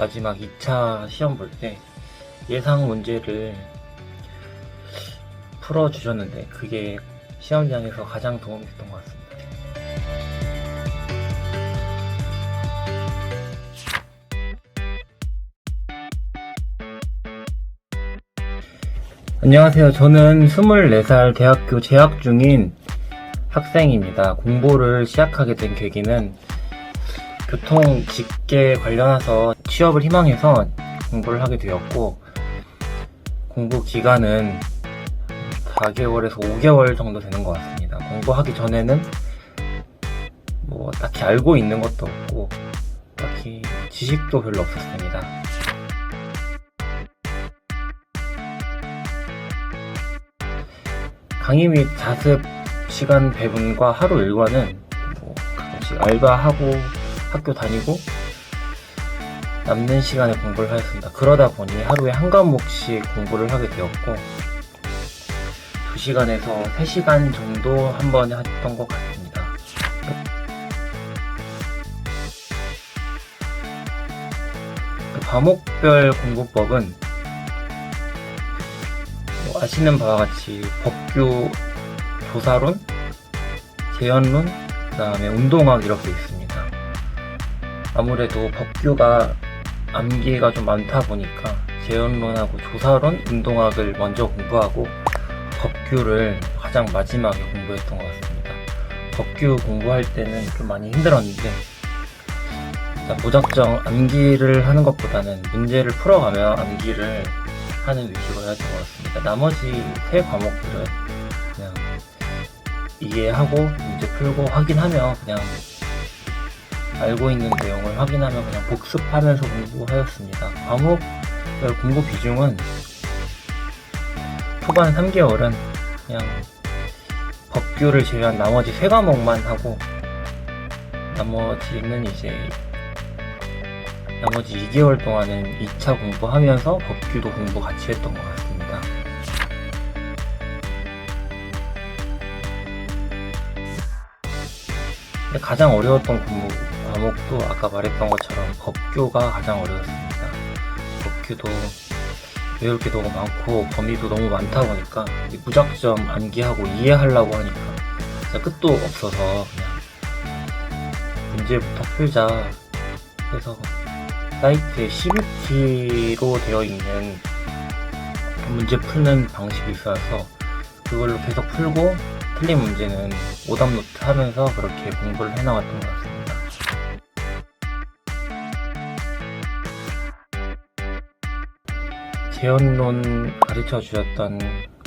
마지막 2차 시험 볼 때 예상 문제를 풀어주셨는데 그게 시험장에서 가장 도움이 됐던 것 같습니다. 안녕하세요. 저는 24살 대학교 재학 중인 학생입니다. 공부를 시작하게 된 계기는 교통 직계 관련해서 취업을 희망해서 공부를 하게 되었고 공부 기간은 4개월에서 5개월 정도 되는 것 같습니다. 공부하기 전에는 뭐 딱히 알고 있는 것도 없고 딱히 지식도 별로 없었습니다. 강의 및 자습 시간 배분과 하루 일과는 뭐 가끔씩 알바하고 학교 다니고 남는 시간에 공부를 하였습니다. 그러다 보니 하루에 한 과목씩 공부를 하게 되었고 2시간에서 3시간 정도 한 번에 했던 것 같습니다. 그 과목별 공부법은 뭐 아시는 바와 같이 법규, 조사론, 재연론, 그 다음에 운동학 이렇게 있습니다. 아무래도 법규가 암기가 좀 많다 보니까 재연론하고 조사론, 운동학을 먼저 공부하고 법규를 가장 마지막에 공부했던 것 같습니다. 법규 공부할 때는 좀 많이 힘들었는데 무작정 암기를 하는 것보다는 문제를 풀어가며 암기를 하는 위주로 해야 될 것 같습니다. 나머지 세 과목들은 그냥 이해하고 문제 풀고 확인하며 그냥 알고 있는 내용을 확인하며 그냥 복습하면서 공부하였습니다. 과목별 공부 비중은 초반 3개월은 그냥 법규를 제외한 나머지 세 과목만 하고 나머지는 이제 나머지 2개월 동안은 2차 공부하면서 법규도 공부 같이 했던 것 같습니다. 가장 어려웠던 공부, 과목도 아까 말했던 것처럼 법규가 가장 어려웠습니다. 법규도 외울 게 너무 많고 범위도 너무 많다 보니까 이 무작정 암기하고 이해하려고 하니까 진짜 끝도 없어서 그냥 문제부터 풀자 해서 사이트에 CBT로 되어 있는 문제 푸는 방식이 있어서 그걸로 계속 풀고 틀린 문제는 오답 노트 하면서 그렇게 공부를 해나갔던 것 같습니다. 재연론 가르쳐 주셨던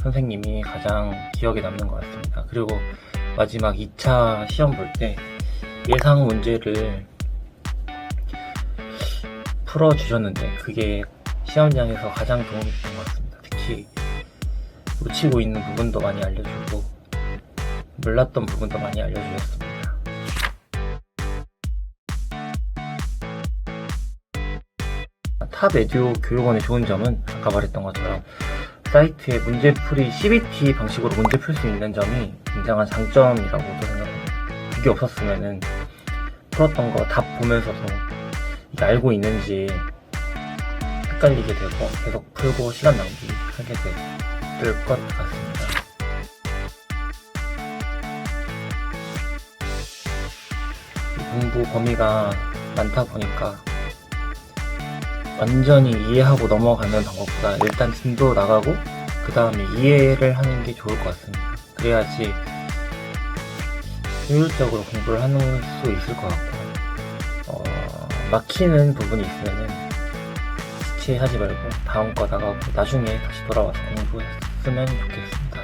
선생님이 가장 기억에 남는 것 같습니다. 그리고 마지막 2차 시험 볼 때 예상 문제를 풀어주셨는데 그게 시험장에서 가장 도움이 됐던 것 같습니다. 특히 놓치고 있는 부분도 많이 알려주고 몰랐던 부분도 많이 알려주셨습니다. 탑 에듀 교육원의 좋은 점은 아까 말했던 것처럼 사이트에 문제풀이 CBT 방식으로 문제 풀 수 있는 점이 굉장한 장점이라고 저 생각합니다. 그게 없었으면은 풀었던 거 답 보면서도 이게 알고 있는지 헷갈리게 되고 계속 풀고 시간 낭비하게 될 것 같습니다. 공부 범위가 많다 보니까 완전히 이해하고 넘어가는 방법보다 일단 진도 나가고 그 다음에 이해를 하는 게 좋을 것 같습니다. 그래야지 효율적으로 공부를 하는 수 있을 것 같고 어, 막히는 부분이 있으면은 지체하지 말고 다음 거 나가고 나중에 다시 돌아와서 공부했으면 좋겠습니다.